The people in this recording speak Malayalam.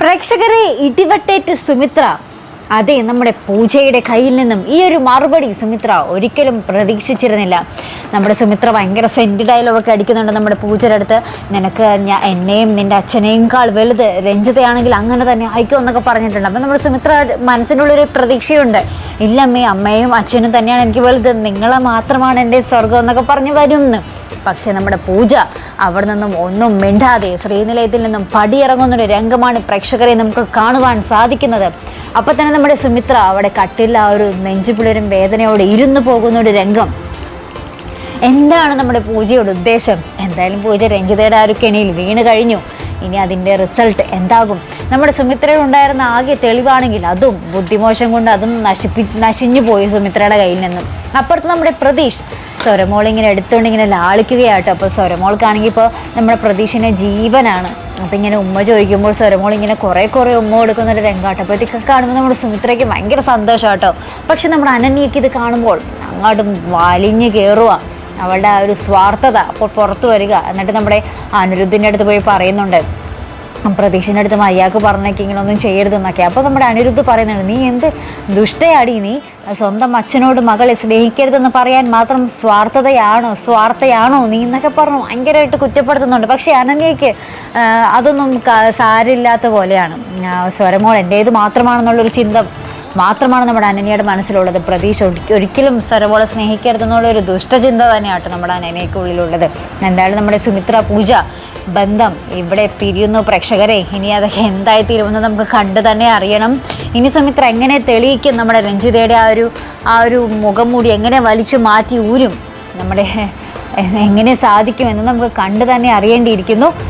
പ്രേക്ഷകരെ ഇടിവട്ടേറ്റ് സുമിത്ര. അതെ നമ്മുടെ പൂജയുടെ കയ്യിൽ നിന്നും ഈ ഒരു മറുപടി സുമിത്ര ഒരിക്കലും പ്രതീക്ഷിച്ചിരുന്നില്ല. നമ്മുടെ സുമിത്ര ഭയങ്കര സെന്റ് ഡയലോഗൊക്കെ അടിക്കുന്നുണ്ട് നമ്മുടെ പൂജയുടെ അടുത്ത്. നിനക്ക് ഞാൻ എന്നെയും നിന്റെ അച്ഛനെയുംക്കാൾ വലുത് രഞ്ജിതയാണെങ്കിൽ അങ്ങനെ തന്നെ ആയിക്കോ എന്നൊക്കെ പറഞ്ഞിട്ടുണ്ട്. അപ്പം നമ്മുടെ സുമിത്ര മനസ്സിനുള്ളൊരു പ്രതീക്ഷയുണ്ട്. ഇല്ല അമ്മേ അമ്മയും അച്ഛനും തന്നെയാണ് എനിക്ക് വലുത്. നിങ്ങളെ മാത്രമാണ് എന്റെ സ്വർഗം എന്നൊക്കെ പറഞ്ഞ് വരും പക്ഷെ നമ്മുടെ പൂജ അവിടെ നിന്നും ഒന്നും മിണ്ടാതെ ശ്രീനിലയത്തിൽ നിന്നും പടിയിറങ്ങുന്നൊരു രംഗമാണ് പ്രേക്ഷകരെ നമുക്ക് കാണുവാൻ സാധിക്കുന്നത്. അപ്പോൾ തന്നെ നമ്മുടെ സുമിത്ര അവിടെ കട്ടില്ല ഒരു നെഞ്ചുപിളരും വേദനയോടെ ഇരുന്നു പോകുന്ന ഒരു രംഗം. എന്താണ് നമ്മുടെ പൂജയുടെ ഉദ്ദേശം? എന്തായാലും പൂജ രഞ്ജിതയുടെ ആ ഒരു കെണിയിൽ വീണ് കഴിഞ്ഞു. ഇനി അതിന്റെ റിസൾട്ട് എന്താകും? നമ്മുടെ സുമിത്രയിൽ ഉണ്ടായിരുന്ന ആകെ തെളിവാണെങ്കിൽ അതും ബുദ്ധിമോശം കൊണ്ട് അതും നശിപ്പി നശിഞ്ഞു പോയി സുമിത്രയുടെ കയ്യിൽ നിന്നും. അപ്പുറത്ത് നമ്മുടെ പ്രതീഷ്. സ്വരമോൾ ഇങ്ങനെ എടുത്തുകൊണ്ട് ഇങ്ങനെ ലാളിക്കുകയാട്ടോ. അപ്പോൾ സ്വരമോൾക്കാണെങ്കിൽ ഇപ്പോൾ നമ്മുടെ പ്രതീക്ഷനെ ജീവനാണ്. അപ്പോൾ ഇങ്ങനെ ഉമ്മ ചോദിക്കുമ്പോൾ സ്വരമോൾ ഇങ്ങനെ കുറേ കുറേ ഉമ്മ കൊടുക്കുന്ന ഒരു രംഗാട്ടോ. അപ്പോൾ ഇതൊക്കെ കാണുമ്പോൾ നമ്മുടെ സുമിത്രയ്ക്ക് ഭയങ്കര സന്തോഷമാട്ടോ പക്ഷെ നമ്മുടെ അനന്യയ്ക്ക് ഇത് കാണുമ്പോൾ അങ്ങോട്ടും വലിഞ്ഞ് കയറുക അവളുടെ ആ ഒരു സ്വാർത്ഥത അപ്പോൾ പുറത്തു വരിക. എന്നിട്ട് നമ്മുടെ അനിരുദ്ധിന്റെ അടുത്ത് പോയി പറയുന്നുണ്ട്. പ്രതീക്ഷന്റെ അടുത്ത് മര്യാദയ്ക്ക് പറഞ്ഞേക്ക് ഇങ്ങനൊന്നും ചെയ്യരുതെന്നൊക്കെ. അപ്പോൾ നമ്മുടെ അനിരുദ്ധ് പറയുന്നുണ്ട് നീ എന്ത് ദുഷ്ടയാടി നീ? സ്വന്തം അച്ഛനോട് മകളെ സ്നേഹിക്കരുതെന്ന് പറയാൻ മാത്രം സ്വാർത്ഥതയാണോ സ്വാർത്ഥയാണോ നീ? എന്നൊക്കെ പറഞ്ഞു ഭയങ്കരമായിട്ട് കുറ്റപ്പെടുത്തുന്നുണ്ട്. പക്ഷേ അനന്യയ്ക്ക് അതൊന്നും സാരില്ലാത്ത പോലെയാണ്. സ്വരമോൾ എന്റേത് മാത്രമാണെന്നുള്ളൊരു ചിന്ത മാത്രമാണ് നമ്മുടെ അനന്യയുടെ മനസ്സിലുള്ളത്. പ്രതീക്ഷ ഒരി- ഒരിക്കലും സ്വരമോളെ സ്നേഹിക്കരുതെന്നുള്ള ഒരു ദുഷ്ടചിന്ത തന്നെയാട്ടോ നമ്മുടെ അനന്യക്കുള്ളിലുള്ളത് എന്തായാലും നമ്മുടെ സുമിത്ര പൂജ ബന്ധം ഇവിടെ പിരിയുന്നു. പ്രേക്ഷകരെ ഇനി അതൊക്കെ എന്തായി തീരുമെന്ന് നമുക്ക് കണ്ടു തന്നെ അറിയണം. ഇനി സുമിത്ര എങ്ങനെ തെളിയിക്കും? നമ്മുടെ രഞ്ജിതയുടെ ആ ഒരു ആ ഒരു മുഖം മൂടി എങ്ങനെ വലിച്ചു മാറ്റി ഊരും? നമ്മുടെ എങ്ങനെ സാധിക്കുമെന്ന് നമുക്ക് കണ്ടു തന്നെ അറിയേണ്ടിയിരിക്കുന്നു.